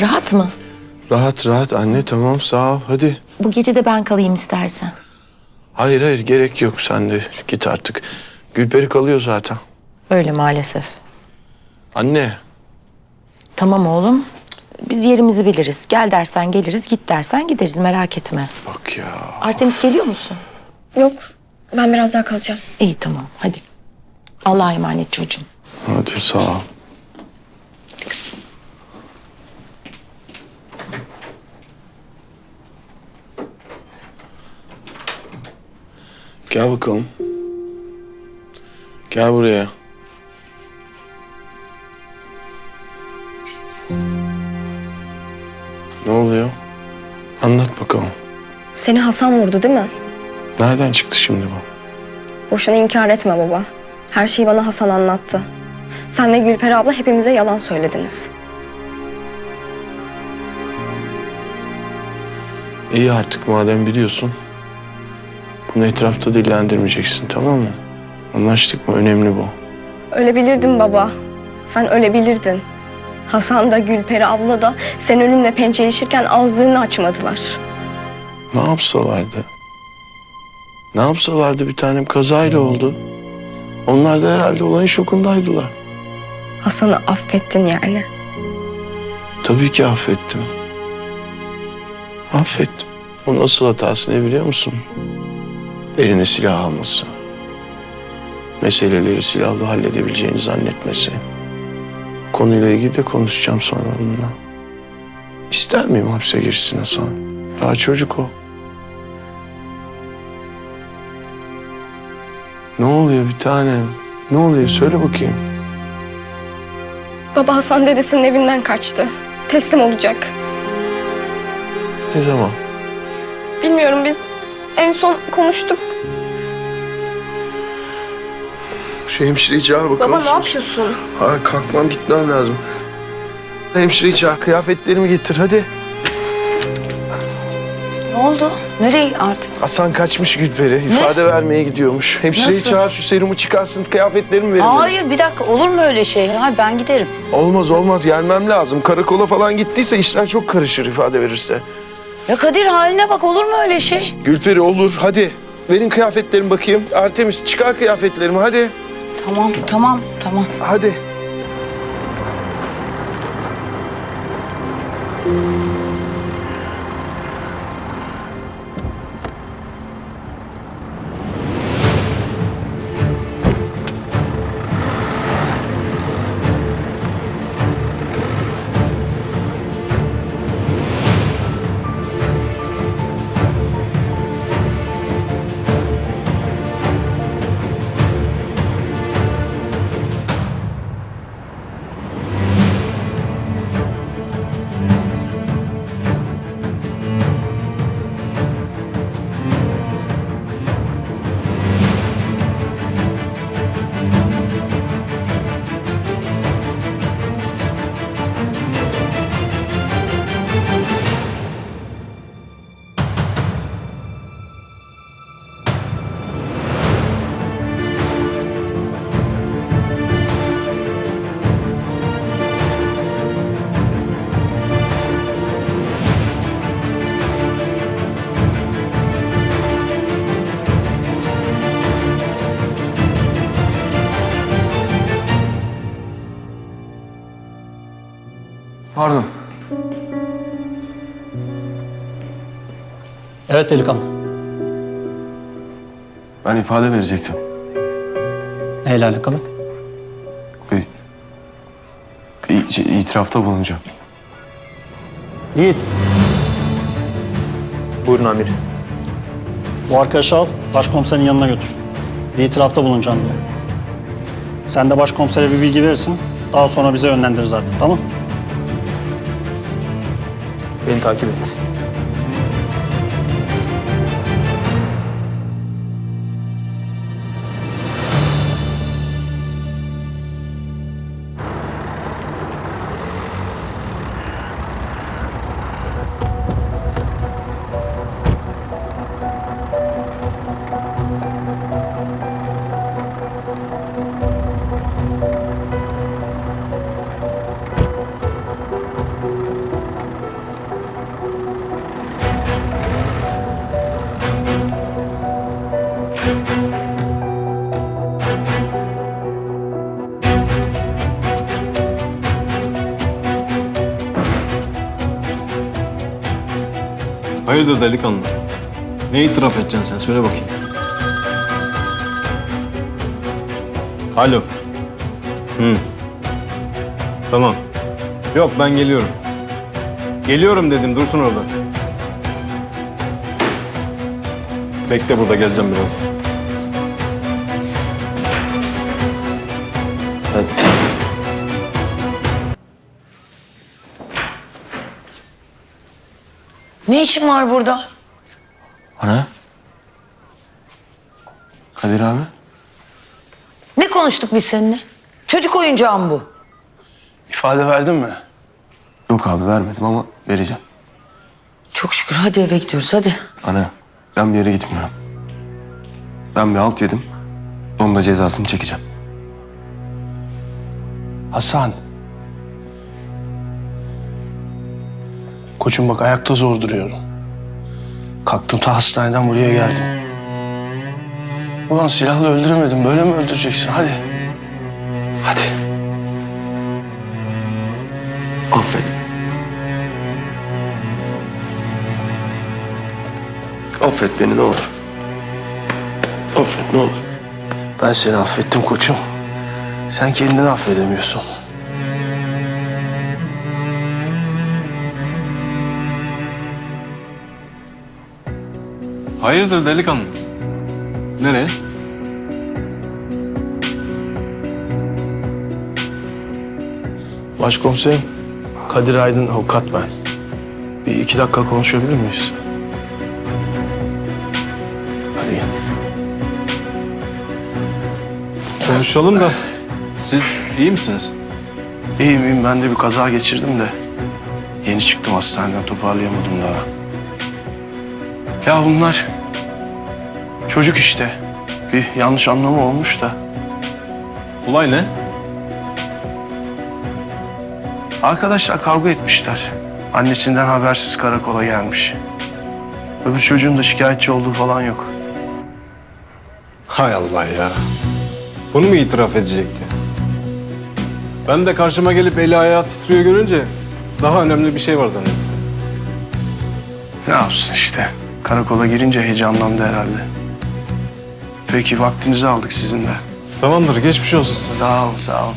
Rahat mı? Rahat rahat anne tamam sağ ol hadi. Bu gece de ben kalayım istersen. Hayır hayır gerek yok sen de git artık. Gülperi kalıyor zaten. Öyle maalesef. Anne Tamam oğlum. Biz yerimizi biliriz. Gel dersen geliriz, git dersen gideriz. Merak etme. bak ya. Artemis geliyor musun? Yok. Ben biraz daha kalacağım. İyi tamam hadi. Allah'a emanet çocuğum. Hadi sağ ol. Kızım. Gel bakalım. Gel buraya. Ne oluyor? Anlat bakalım. Seni Hasan vurdu değil mi? Nereden çıktı şimdi bu? Boşuna inkar etme baba. Her şeyi bana Hasan anlattı. Sen ve Gülperi abla hepimize yalan söylediniz. İyi artık madem biliyorsun. Bunu etrafta dillendirmeyeceksin tamam mı? Anlaştık mı? Önemli bu. Öyle bilirdin baba. Sen öyle bilirdin. Hasan da Gülperi abla da sen ölümle pençeleşirken ağızlarını açmadılar. Ne yapsalardı? Ne yapsalardı bir tanem kazayla oldu. Onlar da herhalde olayın şokundaydılar. Hasan'ı affettin yani. Tabii ki affettim. Affettim. O nasıl hatası ne biliyor musun? Eline silah alması. Meseleleri silahla halledebileceğini zannetmesi. Konuyla ilgili de konuşacağım sonra onunla. İster miyim hapse girsin Hasan? Daha çocuk o. Ne oluyor bir tanem? Ne oluyor? Söyle bakayım. Baba Hasan dedesinin evinden kaçtı. Teslim olacak. Ne zaman? Bilmiyorum biz en son konuştuk. Şu hemşireyi çağır bakalım. Baba ne yapıyorsun? Ha, kalkmam gitmem lazım. Hemşireyi çağır, kıyafetlerimi getir hadi. Ne oldu? Nereye artık? Hasan kaçmış Gülperi, ifade vermeye gidiyormuş. Hemşireyi Nasıl? çağır, şu serumu çıkarsın, kıyafetlerimi verin. dedi. Hayır bir dakika olur mu öyle şey? Hayır ben giderim. Olmaz olmaz, gelmem lazım. Karakola falan gittiyse işler çok karışır ifade verirse. Ya Kadir haline bak olur mu öyle şey? Gülperi olur, hadi. Verin kıyafetlerimi bakayım. Artemis çıkar kıyafetlerimi hadi. Tamam tamam tamam. Hadi. Pardon. Evet delikanlı. Ben ifade verecektim. Neyle alakalı? Bir, bir itirafta bulunacağım. Yiğit. Buyurun amirim. Bu arkadaşı al, başkomiserin yanına götür. Bir itirafta bulunacağım diyor. Sen de başkomisere bir bilgi verirsin. Daha sonra bize yönlendirir zaten, tamam? Beni takip et. Hayırdır delikanlı? Ne itiraf edeceksin sen? Söyle bakayım. Alo. Hı. Tamam. Yok ben geliyorum. Geliyorum dedim dursun orada. Bekle burada geleceğim birazdan. Ne işin var burada? Ana. Kadir abi. Ne konuştuk biz seninle? Çocuk oyuncağı mı bu? İfade verdin mi? Yok abi vermedim ama vereceğim. Çok şükür hadi eve gidiyoruz hadi. Ana, ben bir yere gitmiyorum. Ben bir alt yedim. Onun da cezasını çekeceğim. Hasan. Koçum bak ayakta zor duruyorum. Kalktım ta hastaneden buraya geldim. Ulan silahla öldüremedim. Böyle mi öldüreceksin? Hadi. Hadi. Affet. Affet beni ne olur. Affet ne olur. Ben seni affettim koçum. Sen kendini affedemiyorsun. Hayırdır delikanlı? Nereye? Başkomiserim, Kadir Aydın avukat ben. Bir iki dakika konuşabilir miyiz? Hadi gel. Konuşalım da siz iyi misiniz? İyiyim iyiyim. Ben de bir kaza geçirdim de. Yeni çıktım hastaneden toparlayamadım daha. Ya bunlar çocuk işte. Bir yanlış anlamı olmuş da. Olay ne? Arkadaşlar kavga etmişler. Annesinden habersiz karakola gelmiş. Öbür çocuğun da şikayetçi olduğu falan yok. Hay Allah ya. Bunu mu itiraf edecekti? Ben de karşıma gelip eli ayağı titriyor görünce daha önemli bir şey var zannettim. Ne yapsın işte. Karakola girince heyecanlandı herhalde. Peki vaktinizi aldık sizin de. Tamamdır geçmiş olsun size. Sağ ol, sağ ol.